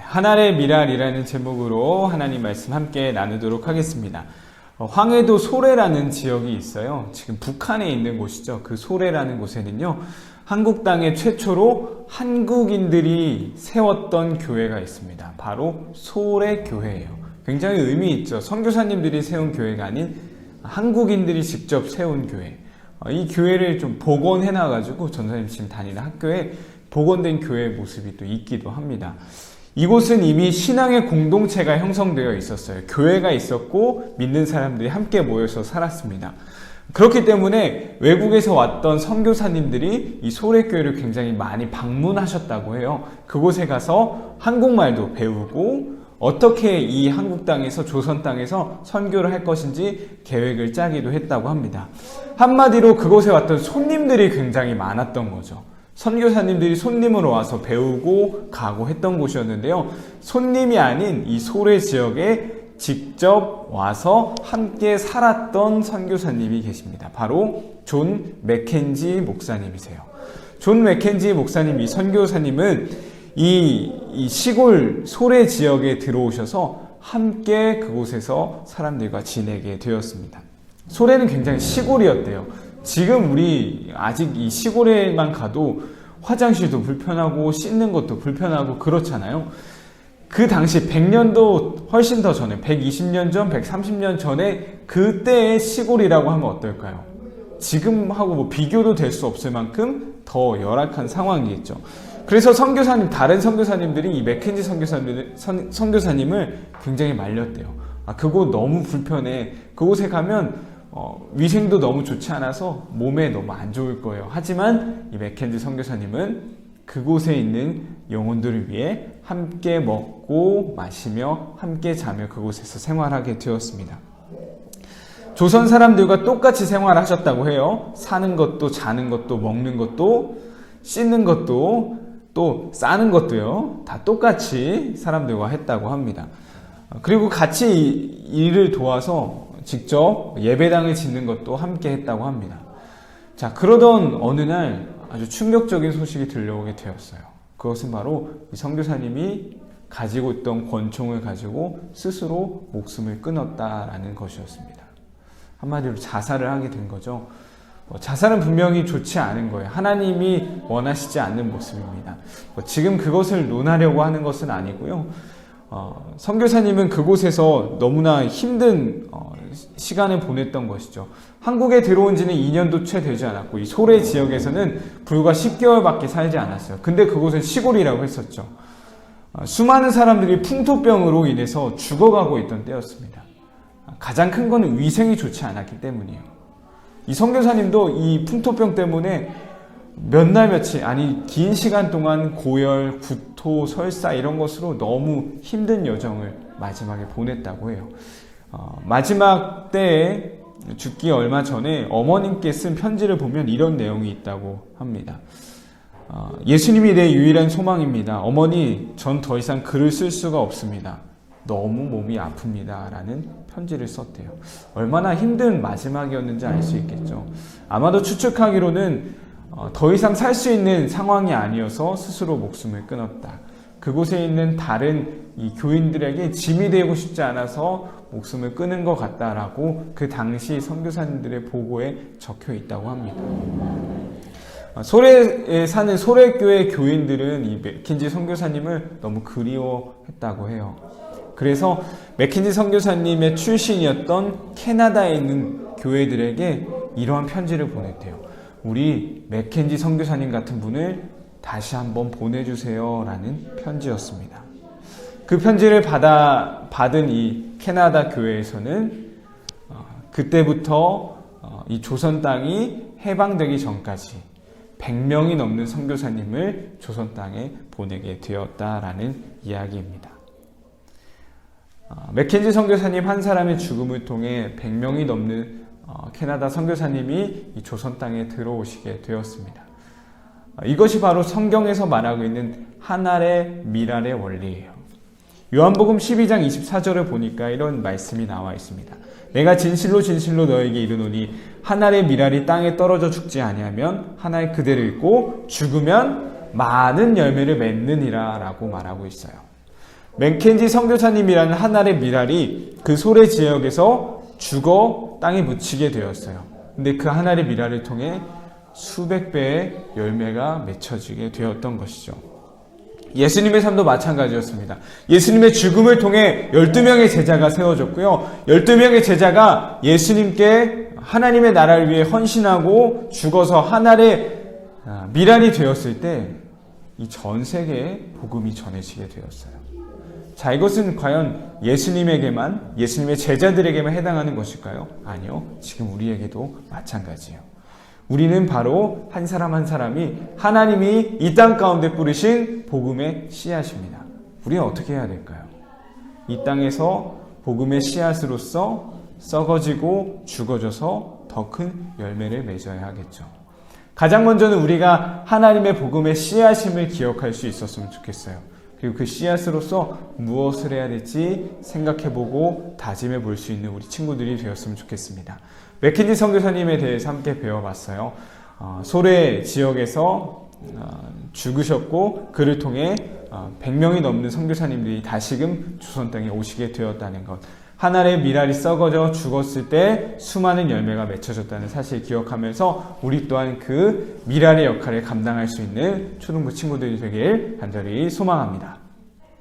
하나의 미랄이라는 제목으로 하나님 말씀 함께 나누도록 하겠습니다. 어, 황해도 소래라는 지역이 있어요. 지금 북한에 있는 곳이죠. 그 소래라는 곳에는요. 한국 땅에 최초로 한국인들이 세웠던 교회가 있습니다. 바로 소래 교회예요. 굉장히 의미 있죠. 선교사님들이 세운 교회가 아닌 한국인들이 직접 세운 교회. 어, 이 교회를 좀 복원해 놔가지고 전사님 지금 다니는 학교에 복원된 교회의 모습이 또 있기도 합니다. 이곳은 이미 신앙의 공동체가 형성되어 있었어요. 교회가 있었고 믿는 사람들이 함께 모여서 살았습니다. 그렇기 때문에 외국에서 왔던 선교사님들이 이 소래교회를 굉장히 많이 방문하셨다고 해요. 그곳에 가서 한국말도 배우고 어떻게 이 한국 땅에서 조선 땅에서 선교를 할 것인지 계획을 짜기도 했다고 합니다. 한마디로 그곳에 왔던 손님들이 굉장히 많았던 거죠. 선교사님들이 손님으로 와서 배우고 가고 했던 곳이었는데요. 손님이 아닌 이 소래 지역에 직접 와서 함께 살았던 선교사님이 계십니다. 바로 존 맥켄지 목사님이세요. 존 맥켄지 목사님, 이 선교사님은 이, 이 시골 소래 지역에 들어오셔서 함께 그곳에서 사람들과 지내게 되었습니다. 소래는 굉장히 시골이었대요. 지금 우리 아직 이 시골에만 가도 화장실도 불편하고 씻는 것도 불편하고 그렇잖아요. 그 당시 100년도 훨씬 더 전에 120년 전, 130년 전에 그때의 시골이라고 하면 어떨까요? 지금하고 뭐 비교도 될 수 없을 만큼 더 열악한 상황이겠죠. 그래서 선교사님 다른 선교사님들이 이 맥켄지 선교사님 선, 선교사님을 굉장히 말렸대요. 아 그곳 너무 불편해. 그곳에 가면 어, 위생도 너무 좋지 않아서 몸에 너무 안 좋을 거예요. 하지만 이 맥켄지 선교사님은 그곳에 있는 영혼들을 위해 함께 먹고 마시며 함께 자며 그곳에서 생활하게 되었습니다. 조선 사람들과 똑같이 생활하셨다고 해요. 사는 것도 자는 것도 먹는 것도 씻는 것도 또 싸는 것도요. 다 똑같이 사람들과 했다고 합니다. 그리고 같이 일을 도와서 직접 예배당을 짓는 것도 함께 했다고 합니다. 자, 그러던 어느 날 아주 충격적인 소식이 들려오게 되었어요. 그것은 바로 이 선교사님이 가지고 있던 권총을 가지고 스스로 목숨을 끊었다라는 것이었습니다. 한마디로 자살을 하게 된 거죠. 뭐 자살은 분명히 좋지 않은 거예요. 하나님이 원하시지 않는 모습입니다. 뭐 지금 그것을 논하려고 하는 것은 아니고요. 어, 선교사님은 그곳에서 너무나 힘든 어, 시간을 보냈던 것이죠. 한국에 들어온 지는 2년도 채 되지 않았고 이 소래 지역에서는 불과 10개월밖에 살지 않았어요. 근데 그곳은 시골이라고 했었죠. 어, 수많은 사람들이 풍토병으로 인해서 죽어가고 있던 때였습니다. 가장 큰 거는 위생이 좋지 않았기 때문이에요. 이 선교사님도 이 풍토병 때문에 몇 날 며칠 아니 긴 시간 동안 고열, 구토, 설사 이런 것으로 너무 힘든 여정을 마지막에 보냈다고 해요. 어, 마지막 때에 죽기 얼마 전에 어머님께 쓴 편지를 보면 이런 내용이 있다고 합니다. 어, 예수님이 내 유일한 소망입니다. 어머니, 전 더 이상 글을 쓸 수가 없습니다. 너무 몸이 아픕니다. 라는 편지를 썼대요. 얼마나 힘든 마지막이었는지 알 수 있겠죠. 아마도 추측하기로는 어, 더 이상 살 수 있는 상황이 아니어서 스스로 목숨을 끊었다. 그곳에 있는 다른 이 교인들에게 짐이 되고 싶지 않아서 목숨을 끊은 것 같다라고 그 당시 선교사님들의 보고에 적혀 있다고 합니다. 어, 소래에 사는 소래교회 교인들은 이 맥킨지 선교사님을 너무 그리워했다고 해요. 그래서 맥킨지 선교사님의 출신이었던 캐나다에 있는 교회들에게 이러한 편지를 보냈대요. 우리 맥켄지 선교사님 같은 분을 다시 한번 보내주세요. 라는 편지였습니다. 그 편지를 받아, 받은 이 캐나다 교회에서는 어, 그때부터 어, 이 조선 땅이 해방되기 전까지 100명이 넘는 선교사님을 조선 땅에 보내게 되었다라는 이야기입니다. 어, 맥켄지 선교사님 한 사람의 죽음을 통해 100명이 넘는 어, 캐나다 선교사님이 이 조선 땅에 들어오시게 되었습니다. 어, 이것이 바로 성경에서 말하고 있는 하늘의 미랄의 원리예요. 요한복음 12장 24절을 보니까 이런 말씀이 나와 있습니다. 내가 진실로 진실로 너에게 이르노니 하늘의 미랄이 땅에 떨어져 죽지 아니하면 하나의 그대를 읽고 죽으면 많은 열매를 맺느니라라고 말하고 있어요. 맥켄지 선교사님이라는 하나의 미랄이 그 소래 지역에서 죽어 땅에 묻히게 되었어요. 근데 그 하나의 미랄을 통해 수백 배의 열매가 맺혀지게 되었던 것이죠. 예수님의 삶도 마찬가지였습니다. 예수님의 죽음을 통해 12명의 제자가 세워졌고요. 12명의 제자가 예수님께 하나님의 나라를 위해 헌신하고 죽어서 하나의 아, 미랄이 되었을 때 이 전 세계에 복음이 전해지게 되었어요. 자, 이것은 과연 예수님에게만, 예수님의 제자들에게만 해당하는 것일까요? 아니요. 지금 우리에게도 마찬가지예요. 우리는 바로 한 사람 한 사람이 하나님이 이 땅 가운데 뿌리신 복음의 씨앗입니다. 우리는 어떻게 해야 될까요? 이 땅에서 복음의 씨앗으로서 썩어지고 죽어져서 더 큰 열매를 맺어야 하겠죠. 가장 먼저는 우리가 하나님의 복음의 씨앗임을 기억할 수 있었으면 좋겠어요. 그리고 그 씨앗으로서 무엇을 해야 될지 생각해보고 다짐해 볼 수 있는 우리 친구들이 되었으면 좋겠습니다. 맥킨지 선교사님에 대해서 함께 배워봤어요. 어, 소래 지역에서 어, 죽으셨고 그를 통해 어, 100명이 넘는 선교사님들이 다시금 주선 땅에 오시게 되었다는 것. 하나의 미랄이 썩어져 죽었을 때 수많은 열매가 맺혀졌다는 사실 기억하면서 우리 또한 그 미랄의 역할을 감당할 수 있는 초등부 친구들이 되길 간절히 소망합니다.